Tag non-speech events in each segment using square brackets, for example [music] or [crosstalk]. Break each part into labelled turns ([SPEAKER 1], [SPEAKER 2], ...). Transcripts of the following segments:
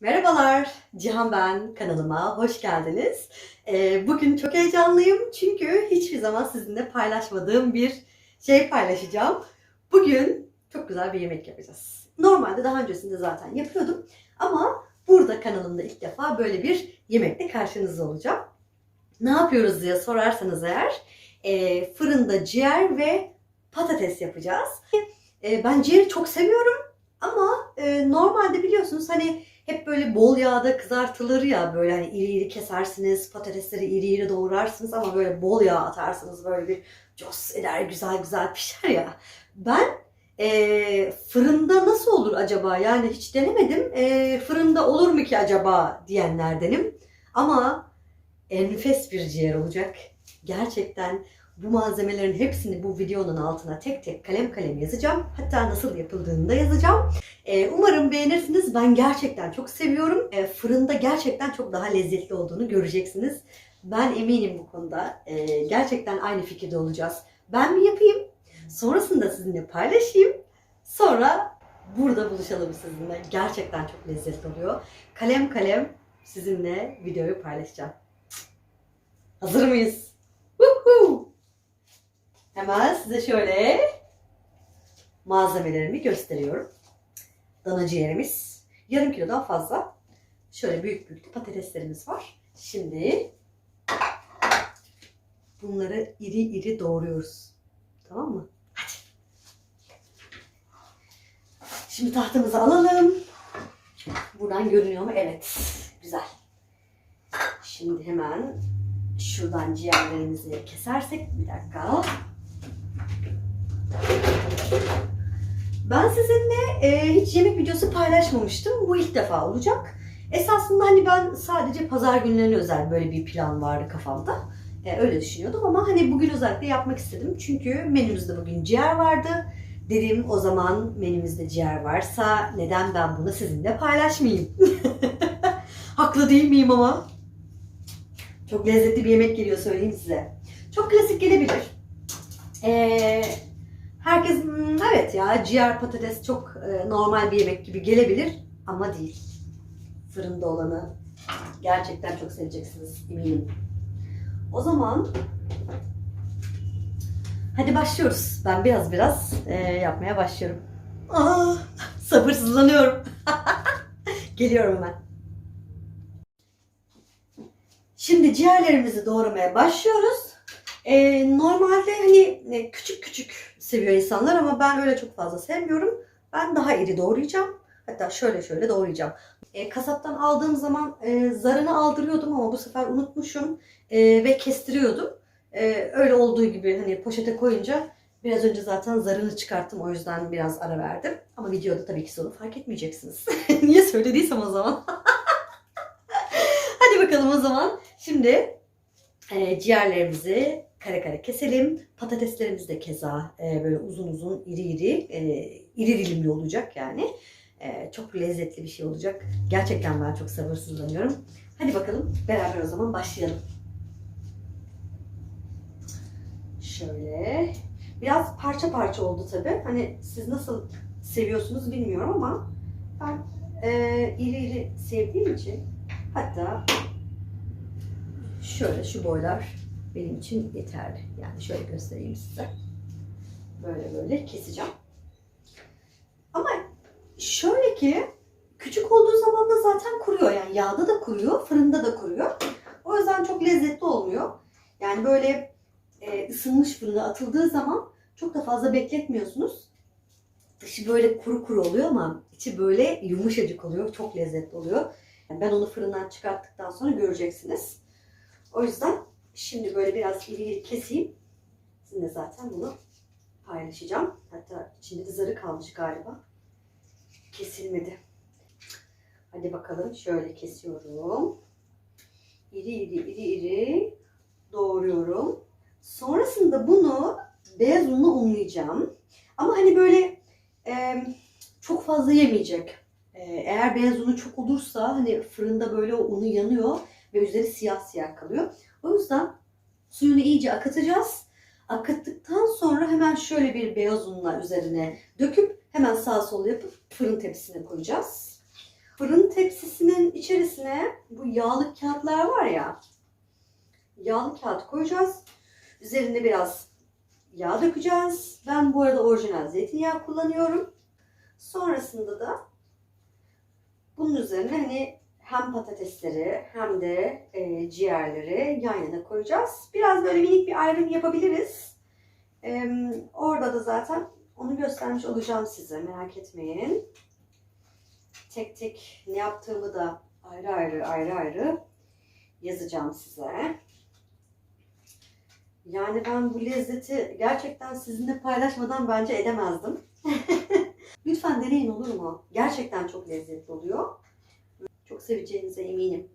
[SPEAKER 1] Merhabalar, Cihan ben. Kanalıma hoş geldiniz. Ee, bugün çok heyecanlıyım çünkü hiçbir zaman sizinle paylaşmadığım bir şey paylaşacağım. Bugün çok güzel bir yemek yapacağız. Normalde daha öncesinde zaten yapıyordum ama burada kanalımda ilk defa böyle bir yemekle karşınızda olacağım. Ne yapıyoruz diye sorarsanız eğer e, fırında ciğer ve patates yapacağız. E, ben ciğeri çok seviyorum ama e, normalde biliyorsunuz hani hep böyle bol yağda kızartılır ya böyle hani iri iri kesersiniz, patatesleri iri iri doğrarsınız ama böyle bol yağ atarsınız böyle bir cos eder güzel güzel pişer ya. Ben e, fırında nasıl olur acaba yani hiç denemedim E, fırında olur mu ki acaba diyenlerdenim ama enfes bir ciğer olacak. Gerçekten bu malzemelerin hepsini bu videonun altına tek tek kalem kalem yazacağım. Hatta nasıl yapıldığını da yazacağım. Ee, umarım beğenirsiniz. Ben gerçekten çok seviyorum. Ee, fırında gerçekten çok daha lezzetli olduğunu göreceksiniz. Ben eminim bu konuda. Ee, gerçekten aynı fikirde olacağız. Ben mi yapayım? Sonrasında sizinle paylaşayım. Sonra burada buluşalım sizinle. Gerçekten çok lezzetli oluyor. Kalem kalem sizinle videoyu paylaşacağım. Hazır mıyız? Woohoo! Hemen size şöyle malzemelerimi gösteriyorum. Dana ciğerimiz. Yarım kilodan fazla. Şöyle büyük büyük patateslerimiz var. Şimdi bunları iri iri doğruyoruz. Tamam mı? Hadi. Şimdi tahtamızı alalım. Buradan görünüyor mu? Evet. Güzel. Şimdi hemen şuradan ciğerlerimizi kesersek bir dakika. Ben sizinle e, hiç yemek videosu paylaşmamıştım. Bu ilk defa olacak. Esasında hani ben sadece pazar günlerine özel böyle bir plan vardı kafamda. E, öyle düşünüyordum ama hani bugün özellikle yapmak istedim. Çünkü menümüzde bugün ciğer vardı. Dedim o zaman menümüzde ciğer varsa neden ben bunu sizinle paylaşmayayım? [laughs] Haklı değil miyim ama? Çok lezzetli bir yemek geliyor söyleyeyim size. Çok klasik gelebilir. Ee, herkes "Hmm, evet ya ciğer patates çok e, normal bir yemek gibi gelebilir ama değil. Fırında olanı gerçekten çok seveceksiniz eminim. O zaman hadi başlıyoruz. Ben biraz biraz e, yapmaya başlıyorum. Aa, sabırsızlanıyorum. [laughs] Geliyorum hemen. Şimdi ciğerlerimizi doğramaya başlıyoruz. Ee, normalde hani e, küçük küçük seviyor insanlar ama ben öyle çok fazla sevmiyorum. Ben daha iri doğrayacağım. Hatta şöyle şöyle doğrayacağım. E, kasaptan aldığım zaman e, zarını aldırıyordum ama bu sefer unutmuşum e, ve kestiriyordum. E, öyle olduğu gibi hani poşete koyunca biraz önce zaten zarını çıkarttım o yüzden biraz ara verdim. Ama videoda tabii ki sonu fark etmeyeceksiniz. [laughs] Niye söylediysem o zaman. [laughs] Hadi bakalım o zaman. Şimdi e, ciğerlerimizi kare kare keselim. Patateslerimiz de keza e, böyle uzun uzun iri iri e, iri dilimli olacak yani. E, çok lezzetli bir şey olacak. Gerçekten ben çok sabırsızlanıyorum. Hadi bakalım beraber o zaman başlayalım. Şöyle. Biraz parça parça oldu tabi. Hani siz nasıl seviyorsunuz bilmiyorum ama ben e, iri iri sevdiğim için hatta şöyle şu boylar benim için yeterli. Yani şöyle göstereyim size. Böyle böyle keseceğim. Ama şöyle ki küçük olduğu zaman da zaten kuruyor. Yani yağda da kuruyor, fırında da kuruyor. O yüzden çok lezzetli olmuyor. Yani böyle e, ısınmış fırına atıldığı zaman çok da fazla bekletmiyorsunuz. Dışı böyle kuru kuru oluyor ama içi böyle yumuşacık oluyor. Çok lezzetli oluyor. Yani ben onu fırından çıkarttıktan sonra göreceksiniz. O yüzden şimdi böyle biraz iri keseyim. Sizinle zaten bunu paylaşacağım. Hatta içinde de zarı kalmış galiba. Kesilmedi. Hadi bakalım şöyle kesiyorum. İri iri iri iri doğruyorum. Sonrasında bunu beyaz unla unlayacağım. Ama hani böyle e, çok fazla yemeyecek. E, eğer beyaz unu çok olursa hani fırında böyle unu yanıyor ve üzeri siyah siyah kalıyor. O yüzden suyunu iyice akıtacağız. Akıttıktan sonra hemen şöyle bir beyaz unla üzerine döküp hemen sağ sol yapıp fırın tepsisine koyacağız. Fırın tepsisinin içerisine bu yağlı kağıtlar var ya. Yağlı kağıt koyacağız. Üzerine biraz yağ dökeceğiz. Ben bu arada orijinal zeytinyağı kullanıyorum. Sonrasında da bunun üzerine hani hem patatesleri hem de e, ciğerleri yan yana koyacağız. Biraz böyle minik bir ayrım yapabiliriz. E, orada da zaten onu göstermiş olacağım size merak etmeyin. Tek tek ne yaptığımı da ayrı ayrı ayrı ayrı yazacağım size. Yani ben bu lezzeti gerçekten sizinle paylaşmadan bence edemezdim. [laughs] Lütfen deneyin olur mu? Gerçekten çok lezzetli oluyor. Çok seveceğinize eminim.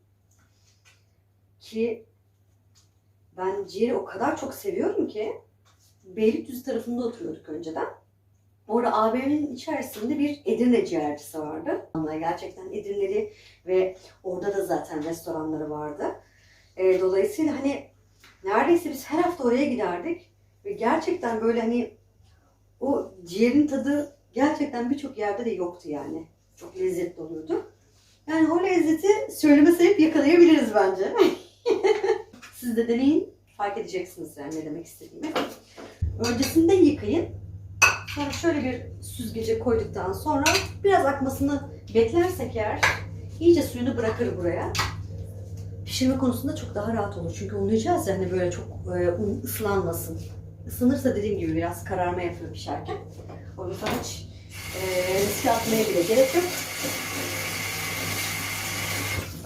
[SPEAKER 1] Ki ben ciğeri o kadar çok seviyorum ki Beylikdüzü tarafında oturuyorduk önceden. Orada AVM'nin içerisinde bir Edirne ciğercisi vardı. Gerçekten Edirneli ve orada da zaten restoranları vardı. E, dolayısıyla hani neredeyse biz her hafta oraya giderdik. Ve gerçekten böyle hani o ciğerin tadı gerçekten birçok yerde de yoktu yani. Çok lezzetli oluyordu. Yani o lezzeti söylemese hep yakalayabiliriz bence. [laughs] Siz de deneyin. Fark edeceksiniz yani ne demek istediğimi. Öncesinde yıkayın. Sonra şöyle bir süzgece koyduktan sonra biraz akmasını beklersek eğer iyice suyunu bırakır buraya. Pişirme konusunda çok daha rahat olur. Çünkü unlayacağız ya hani böyle çok e, un ıslanmasın. Isınırsa dediğim gibi biraz kararma yapıyor pişerken. O yüzden hiç e, riske atmaya bile gerek yok.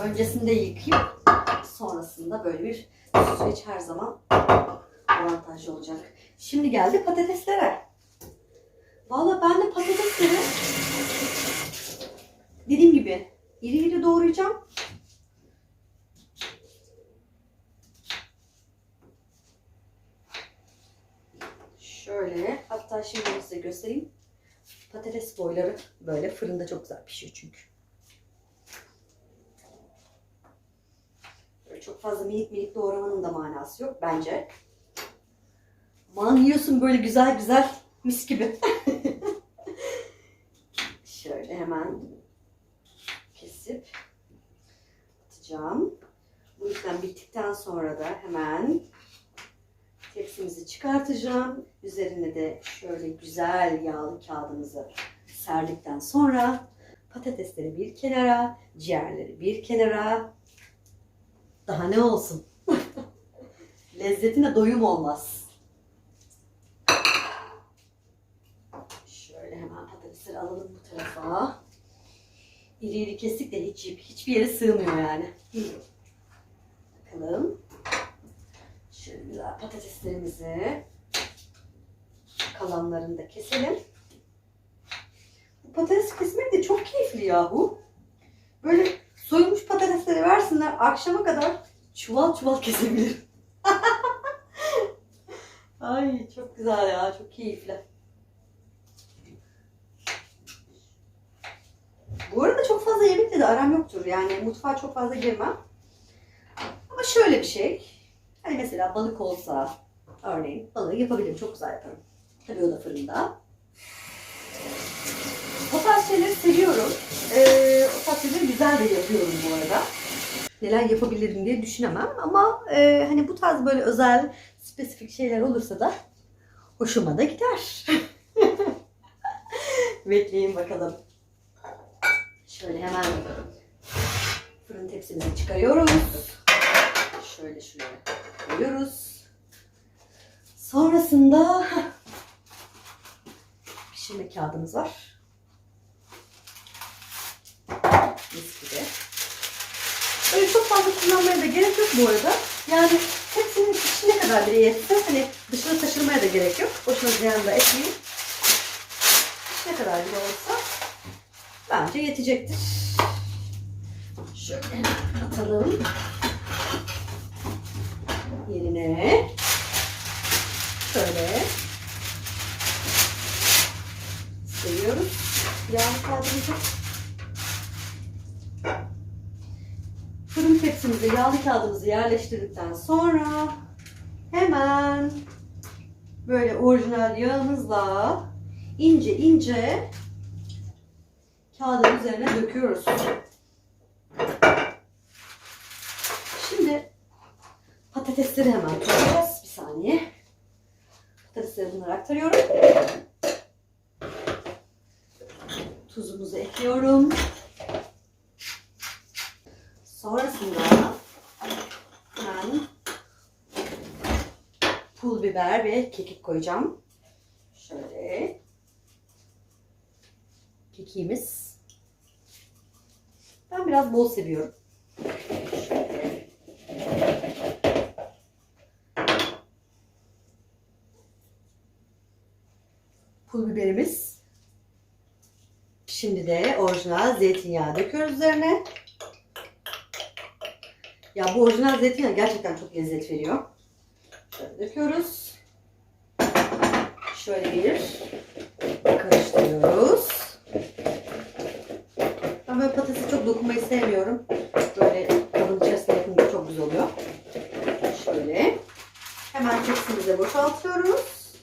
[SPEAKER 1] Öncesinde yıkayıp sonrasında böyle bir süreç her zaman avantajlı olacak. Şimdi geldi patateslere. Valla ben de patatesleri dediğim gibi iri iri doğrayacağım. Şöyle hatta şimdi size göstereyim. Patates boyları böyle fırında çok güzel pişiyor çünkü. Böyle çok fazla minik minik doğramanın da manası yok bence. Aman yiyorsun böyle güzel güzel mis gibi. [laughs] Şöyle hemen kesip atacağım. Bu işlem bittikten sonra da hemen tepsimizi çıkartacağım. Üzerine de şöyle güzel yağlı kağıdımızı serdikten sonra patatesleri bir kenara, ciğerleri bir kenara. Daha ne olsun? [laughs] Lezzetine doyum olmaz. Şöyle hemen patatesleri alalım bu tarafa. İri iri kestik de hiç, hiçbir yere sığmıyor yani. Bakalım. Şöyle güzel patateslerimizi kalanlarını da keselim. Bu patates kesmek de çok keyifli yahu. Böyle soyulmuş patatesleri versinler akşama kadar çuval çuval kesebilirim. [laughs] Ay çok güzel ya çok keyifli. Bu arada çok fazla yemekle de aram yoktur. Yani mutfağa çok fazla girmem. Ama şöyle bir şey. Hani mesela balık olsa örneğin balığı yapabilirim. Çok güzel yaparım. Tabii o da fırında. O tarz şeyleri seviyorum. Ee, o tarz şeyleri güzel de yapıyorum bu arada. Neler yapabilirim diye düşünemem ama e, hani bu tarz böyle özel, spesifik şeyler olursa da hoşuma da gider. [laughs] Bekleyin bakalım. Şöyle hemen fırın tepsimizi çıkarıyoruz. Şöyle şuraya koyuyoruz. Sonrasında pişirme kağıdımız var. Mis gibi. Böyle çok fazla kullanmaya da gerek yok bu arada. Yani hepsinin içine kadar bile yetse hani dışına taşırmaya da gerek yok. Boşuna ziyan da etmeyin. İçine kadar bile olsa bence yetecektir. Şöyle atalım yerine. Şöyle seviyoruz yağlı kağıdımızı. fırın tepsimize yağlı kağıdımızı yerleştirdikten sonra hemen böyle orijinal yağımızla ince ince kağıdın üzerine döküyoruz. Şimdi patatesleri hemen koyacağız. Bir saniye. Patatesleri bunlara aktarıyorum. Tuzumuzu ekliyorum. Pul biber ve kekik koyacağım. Şöyle. Kekiğimiz. Ben biraz bol seviyorum. Pul biberimiz. Şimdi de orijinal zeytinyağı döküyoruz üzerine. Ya bu orijinal zeytinyağı gerçekten çok lezzet veriyor. Döküyoruz. Şöyle bir karıştırıyoruz. Ben böyle patatesi çok dokunmayı sevmiyorum. Böyle kabın içerisinde yapınca çok güzel oluyor. Şöyle. Hemen tepsimize boşaltıyoruz.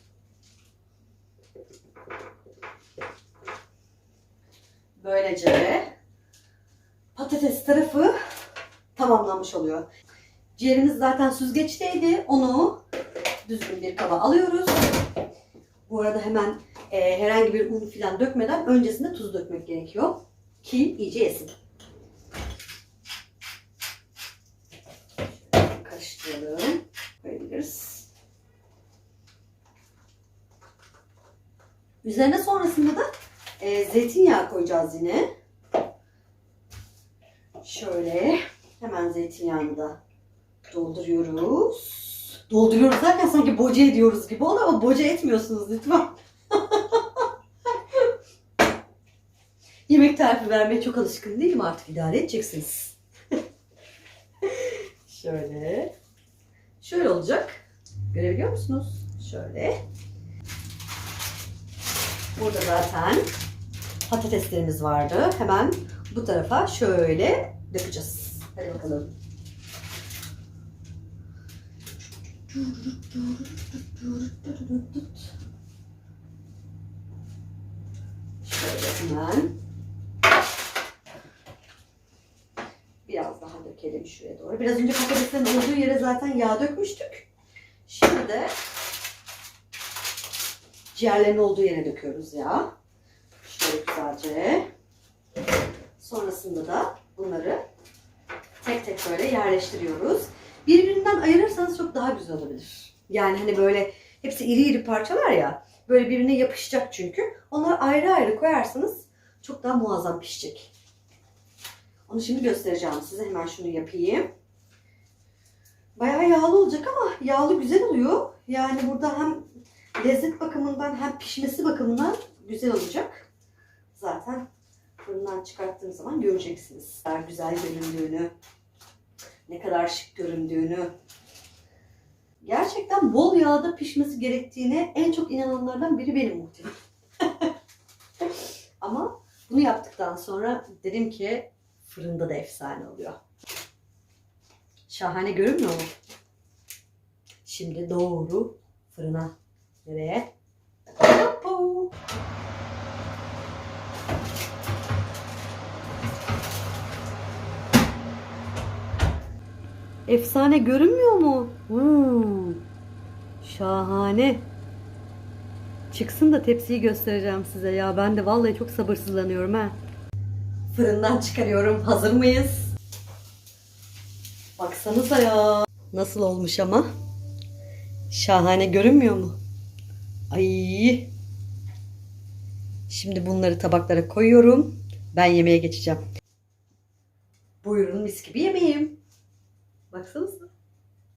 [SPEAKER 1] Böylece patates tarafı tamamlanmış oluyor. Ciğerimiz zaten süzgeçteydi. Onu düzgün bir kaba alıyoruz. Bu arada hemen e, herhangi bir un falan dökmeden öncesinde tuz dökmek gerekiyor. Ki iyice yesin. Şöyle Karıştıralım. Koyabiliriz. Üzerine sonrasında da e, zeytinyağı koyacağız yine. Şöyle hemen zeytinyağını da dolduruyoruz. Dolduruyoruz derken sanki boca ediyoruz gibi oluyor ama boca etmiyorsunuz lütfen. [laughs] Yemek tarifi vermeye çok alışkın değilim artık idare edeceksiniz. [laughs] Şöyle. Şöyle olacak. Görebiliyor musunuz? Şöyle. Burada zaten patateslerimiz vardı. Hemen bu tarafa şöyle dökeceğiz. Hadi bakalım. Şöyle hemen biraz daha dökelim şuraya doğru. Biraz önce patateslerin olduğu yere zaten yağ dökmüştük. Şimdi de ciğerlerin olduğu yere döküyoruz ya. Şöyle güzelce. Sonrasında da bunları tek tek böyle yerleştiriyoruz. Birbirinden ayırırsanız çok daha güzel olabilir. Yani hani böyle hepsi iri iri parçalar ya. Böyle birbirine yapışacak çünkü. Onları ayrı ayrı koyarsanız çok daha muazzam pişecek. Onu şimdi göstereceğim size. Hemen şunu yapayım. Bayağı yağlı olacak ama yağlı güzel oluyor. Yani burada hem lezzet bakımından hem pişmesi bakımından güzel olacak. Zaten fırından çıkarttığım zaman göreceksiniz. Güzel göründüğünü, ne kadar şık göründüğünü. Gerçekten bol yağda pişmesi gerektiğine en çok inananlardan biri benim muhtemelen. [laughs] Ama bunu yaptıktan sonra dedim ki fırında da efsane oluyor. Şahane görünmüyor mu? Şimdi doğru fırına. Nereye? Efsane görünmüyor mu? Uuu. Şahane. Çıksın da tepsiyi göstereceğim size ya. Ben de vallahi çok sabırsızlanıyorum ha. Fırından çıkarıyorum. Hazır mıyız? Baksanıza ya. Nasıl olmuş ama? Şahane görünmüyor mu? Ay. Şimdi bunları tabaklara koyuyorum. Ben yemeğe geçeceğim. Buyurun mis gibi yemeğim. Baksanıza.